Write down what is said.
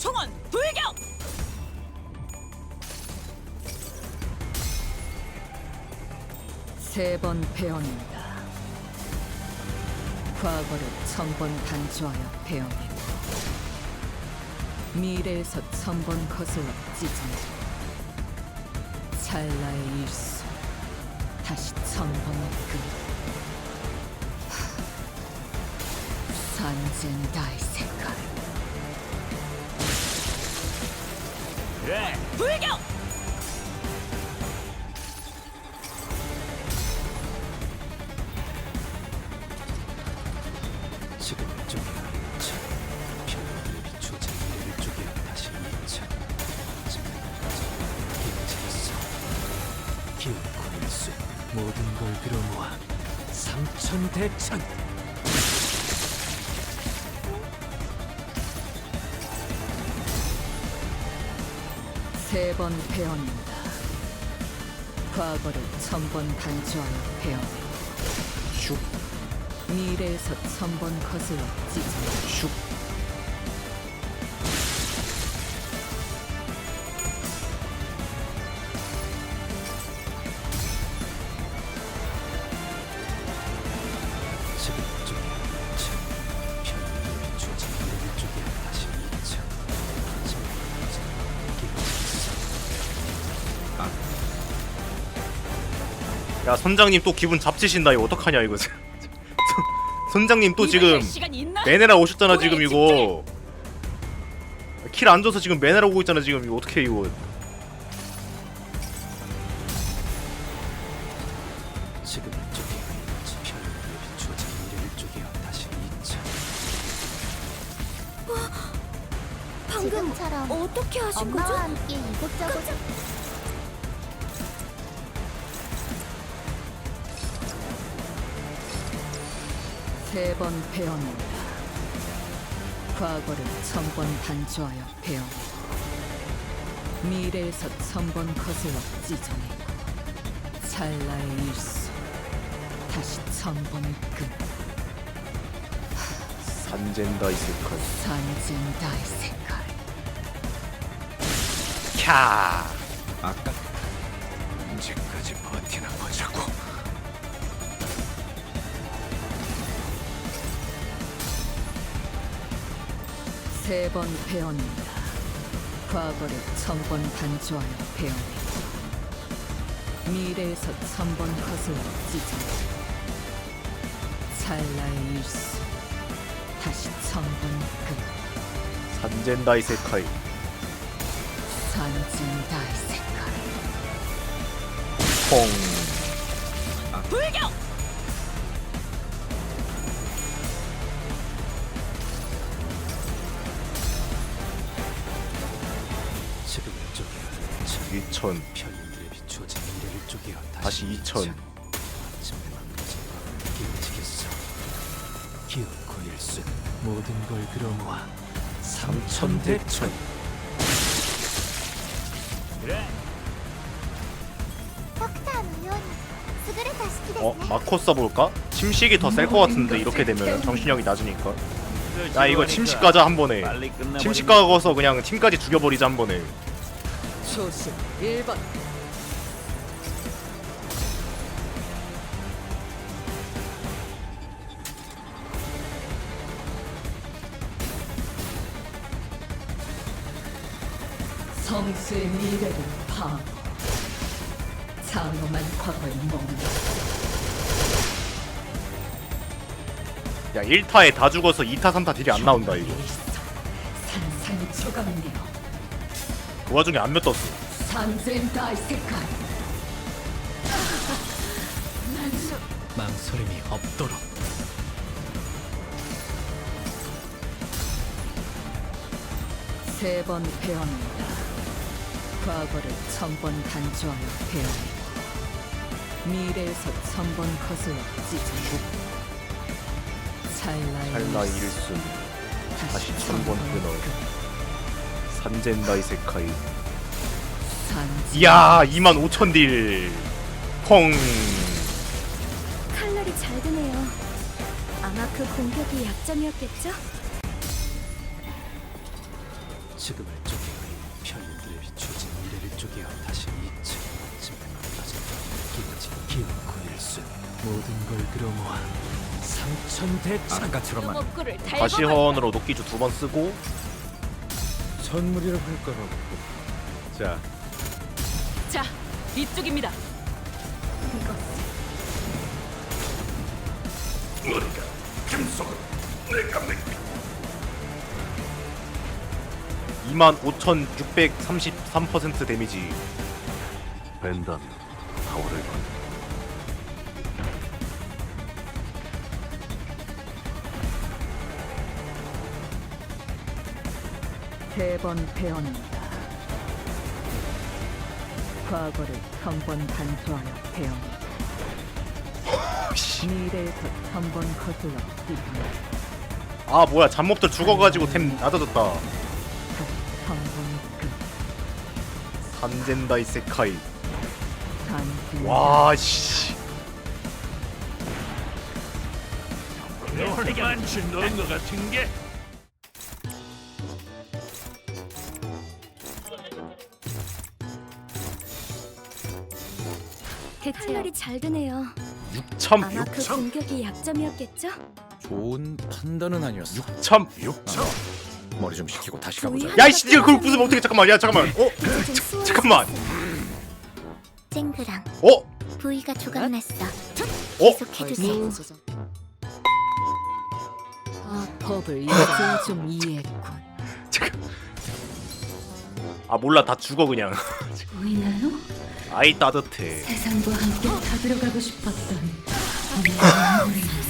총원 불격! 세번 배워낸다. 과거를 천번 단조하여 배워내고 미래에서 천번 거슬러 찢어내고 찰나의 일수 다시 천 번의 끈 산젠다의 색깔 그래 불격! 지금 쪽이야. 1차 별을 비추자 미래를 쪽이야. 다시 2차. 지금까지 기억했어 기억 고 일수 모든 걸 들어모아. 삼천대천 세번 배워낸다. 과거를 천번 단조하여 배워내고 슉 미래에서 천번 거슬러 찢어내고 슉. 야 선장님 또 기분 잡치신다. 이거 어떡하냐 이거. 선- 선장님 또 지금? 매네라 오셨잖아 지금 이거. 킬 안 줘서 지금 매네라 오고 있잖아 지금. 이거 어떻게 이거. 지금 쪽이야 1차 별을 비추자 미래를 쪽이야. 다시 2차. 방금처럼 어떻게 하신 엄마와 거죠? 함께 이곳저곳 세 번 배워낸다. 과거를 천번 단조하여 배워내고 미래에서 천번 거슬러 찢어내고 찰나의 일수 다시 천 번의 끈 산젠다 이 색깔 산젠다의 색깔 캬! 아까? 언제까지 버티나 세 번 배워낸다. 과거를 천번 단조하여 배워내고 미래에서 천번 거슬러 찢어내고 찰나의 일수 다시 천 번의 끈 산젠 다 이 색깔 산진다의 색깔 퐁 불격! 지금 쪽이야 1차 2000 편인들의 비추어진 미래를 쪽이야 다시 2000 기억지겠어 기억고 일순 모든 걸 들어모아 삼천대천 그래 たくさんのように優れた式です 어 ね 마코 써볼까? 침식이 더 셀 것 같은데 이렇게 되면 정신력이 낮으니까 야 이거 침식 가자 한 번에. 침식 가서 그냥 팀까지 죽여버리자 한 번에. 초심 1번. 성수의 미래를 파고 장엄한 과거의 먹 야 1타에 다 죽어서 2타 3타 딜이 안 나온다 이거. 그 와중에 안몇 떴어. 망설임이 없도록. 세번 배워낸다. 과거를 천번 단조하여 배워내고 미래에서 천번 거슬러 찢어내고 찰나 일수, 일순 다시 천번 끊어. 산젠다이 세카이 이야 25,000딜 펑 칼날이 잘 드네요. 아마 그 공격이 약점이었겠죠? 지금을 쪼개어 편인들을 비추지 미래를 쪼개어 다시 이층 침대만 터진다 기어진 기어코 일순 모든 걸 들어모아 아까처럼만. 업구를 과시헌으로 녹기주 두 번 쓰고. 선물이라 할건 없고. 자. 자, 이쪽입니다. 이만 5,633% 데미지. 벤단 파워를 받 세번 배웠다. 과거를 천번 단수하여 배웁니다. 미래에서 천번 거슬러 뛰어나 아 뭐야. 잡몹들 죽어가지고 템 낮아졌다. 다시 천번 그 산젠다 이 세카이. 단수 와씨 칼날이 잘 드네요. 6천 아마 그 공격이 약점이었겠죠? 좋은 판단은 아니었어. 6천. 머리 좀 식히고 다시 가보자. 야 이씨 니가 그걸 부수면 어떻게 잠깐만 야 잠깐만. 어? 좀 수월했을 잠깐만. 쨍그랑. 어? 부위가 조각났어. 어? 계속해주세요. 아 법을 이제 좀 이해했군. 아 몰라. 다 죽어 그냥. 보이나요? 아이 따뜻해. 세상과 함께 다 들어가고 싶었던 눈물이